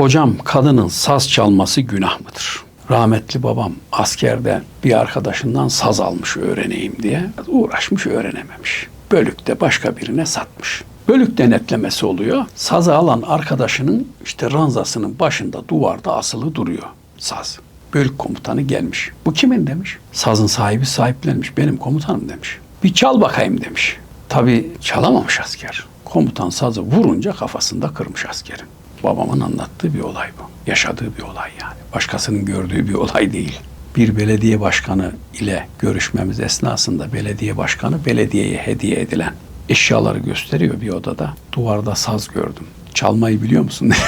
Hocam kadının saz çalması günah mıdır? Rahmetli babam askerde bir arkadaşından saz almış öğreneyim diye uğraşmış öğrenememiş. Bölükte başka birine satmış. Bölük denetlemesi oluyor. Sazı alan arkadaşının işte ranzasının başında duvarda asılı duruyor saz. Bölük komutanı gelmiş. Bu kimin demiş. Sazın sahibi sahiplenmiş. Benim komutanım demiş. Bir çal bakayım demiş. Tabi çalamamış asker. Komutan sazı vurunca kafasında kırmış askerin. Babamın anlattığı bir olay bu. Yaşadığı bir olay yani. Başkasının gördüğü bir olay değil. Bir belediye başkanı ile görüşmemiz esnasında belediye başkanı belediyeye hediye edilen eşyaları gösteriyor bir odada. Duvarda saz gördüm. Çalmayı biliyor musun?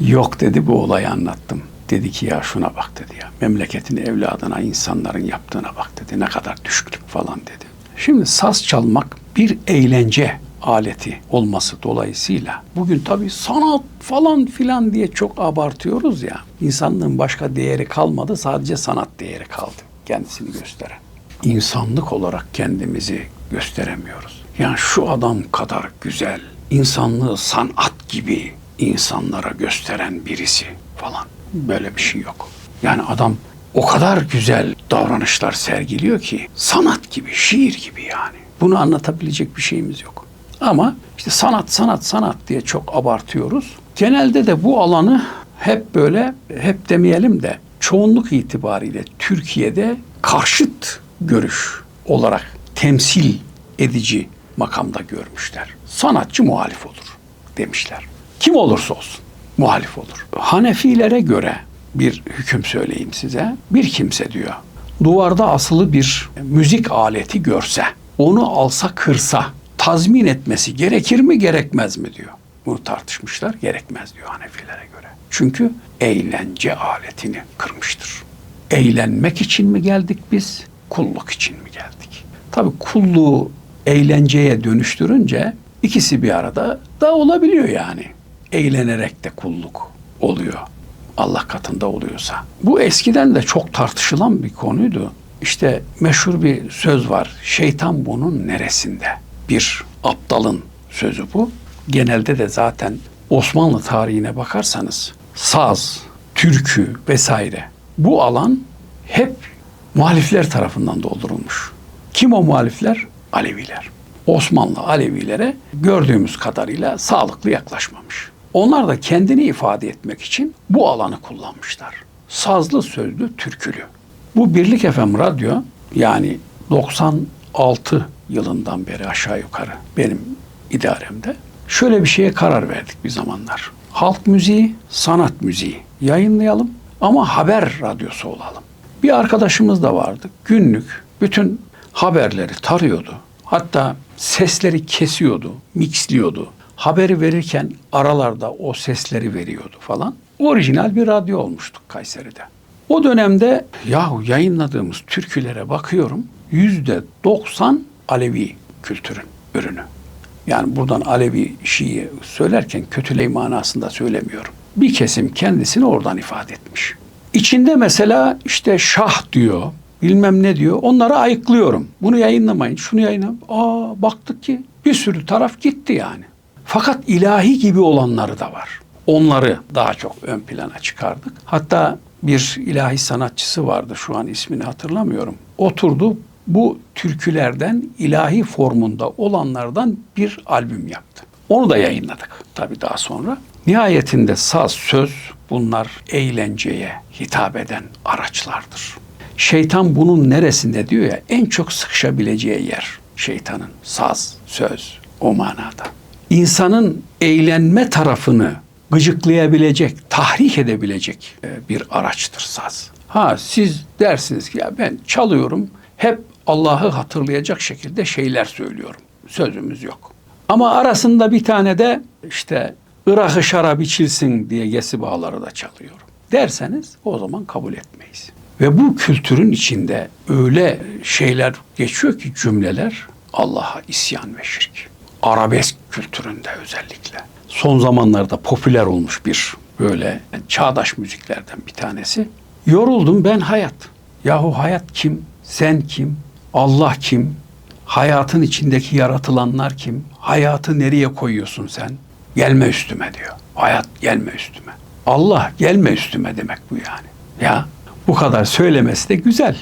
Yok dedi bu olayı anlattım. Dedi ki ya şuna bak dedi ya. Memleketin evladına insanların yaptığına bak dedi. Ne kadar düşüklük falan dedi. Şimdi saz çalmak bir eğlence aleti olması dolayısıyla bugün tabii sanat falan filan diye çok abartıyoruz ya. İnsanlığın başka değeri kalmadı sadece sanat değeri kaldı kendisini gösteren. İnsanlık olarak kendimizi gösteremiyoruz. Yani şu adam kadar güzel, insanlığı sanat gibi insanlara gösteren birisi falan. Böyle bir şey yok. Yani adam o kadar güzel davranışlar sergiliyor ki sanat gibi, şiir gibi yani. Bunu anlatabilecek bir şeyimiz yok. Ama işte sanat, sanat, sanat diye çok abartıyoruz. Genelde de bu alanı hep böyle, hep demeyelim de çoğunluk itibariyle Türkiye'de karşıt görüş olarak temsil edici makamda görmüşler. Sanatçı muhalif olur demişler. Kim olursa olsun muhalif olur. Hanefilere göre bir hüküm söyleyeyim size. Bir kimse diyor duvarda asılı bir müzik aleti görse, onu alsa kırsa tazmin etmesi gerekir mi gerekmez mi diyor. Bunu tartışmışlar gerekmez diyor Hanefilere göre. Çünkü eğlence aletini kırmıştır. Eğlenmek için mi geldik biz, kulluk için mi geldik? Tabii kulluğu eğlenceye dönüştürünce ikisi bir arada da olabiliyor yani. Eğlenerek de kulluk oluyor. Allah katında oluyorsa. Bu eskiden de çok tartışılan bir konuydu. İşte meşhur bir söz var. Şeytan bunun neresinde? Bir aptalın sözü bu. Genelde de zaten Osmanlı tarihine bakarsanız saz, türkü vesaire bu alan hep muhalifler tarafından doldurulmuş. Kim o muhalifler? Aleviler. Osmanlı Alevilere gördüğümüz kadarıyla sağlıklı yaklaşmamış. Onlar da kendini ifade etmek için bu alanı kullanmışlar. Sazlı, sözlü, türkülü. Bu Birlik FM Radyo yani 96 yılından beri aşağı yukarı benim idaremde şöyle bir şeye karar verdik bir zamanlar. Halk müziği, sanat müziği yayınlayalım ama haber radyosu olalım. Bir arkadaşımız da vardı. Günlük bütün haberleri tarıyordu. Hatta sesleri kesiyordu, mixliyordu. Haberi verirken aralarda o sesleri veriyordu falan. Orijinal bir radyo olmuştuk Kayseri'de. O dönemde yahu yayınladığımız türkülere bakıyorum. Yüzde 90 Alevi kültürün ürünü. Yani buradan Alevi Şii söylerken kötüley manasında söylemiyorum. Bir kesim kendisini oradan ifade etmiş. İçinde mesela işte şah diyor, bilmem ne diyor. Onları ayıklıyorum. Bunu yayınlamayın, şunu yayınlamayın. Aa baktık ki bir sürü taraf gitti yani. Fakat ilahi gibi olanları da var. Onları daha çok ön plana çıkardık. Hatta bir ilahi sanatçısı vardı şu an ismini hatırlamıyorum. Oturdu bu türkülerden ilahi formunda olanlardan bir albüm yaptı. Onu da yayınladık tabii daha sonra. Nihayetinde saz, söz bunlar eğlenceye hitap eden araçlardır. Şeytan bunun neresinde diyor ya en çok sıkışabileceği yer şeytanın saz, söz o manada. İnsanın eğlenme tarafını gıcıklayabilecek, tahrik edebilecek e, bir araçtır saz. Ha siz dersiniz ki ya ben çalıyorum hep Allah'ı hatırlayacak şekilde şeyler söylüyorum. Sözümüz yok. Ama arasında bir tane de işte Irak'ı şarap içilsin diye gesi bağları da çalıyorum derseniz o zaman kabul etmeyiz. Ve bu kültürün içinde öyle şeyler geçiyor ki cümleler Allah'a isyan ve şirk. Arabesk kültüründe özellikle. Son zamanlarda popüler olmuş bir böyle çağdaş müziklerden bir tanesi. Yoruldum ben hayat. Yahu hayat kim? Sen kim? Allah kim? Hayatın içindeki yaratılanlar kim? Hayatı nereye koyuyorsun sen? gelme üstüme diyor. Hayat gelme üstüme. Allah gelme üstüme demek bu yani. Ya bu kadar söylemesi de güzel.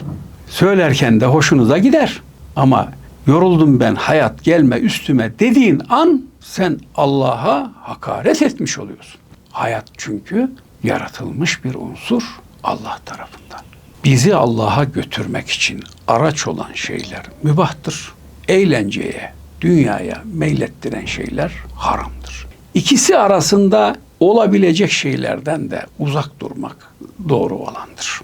Söylerken de hoşunuza gider. Ama yoruldum ben hayat gelme üstüme dediğin an sen Allah'a hakaret etmiş oluyorsun. Hayat çünkü yaratılmış bir unsur Allah tarafından. Bizi Allah'a götürmek için araç olan şeyler mübahtır. Eğlenceye, dünyaya meylettiren şeyler haramdır. İkisi arasında olabilecek şeylerden de uzak durmak doğru olandır.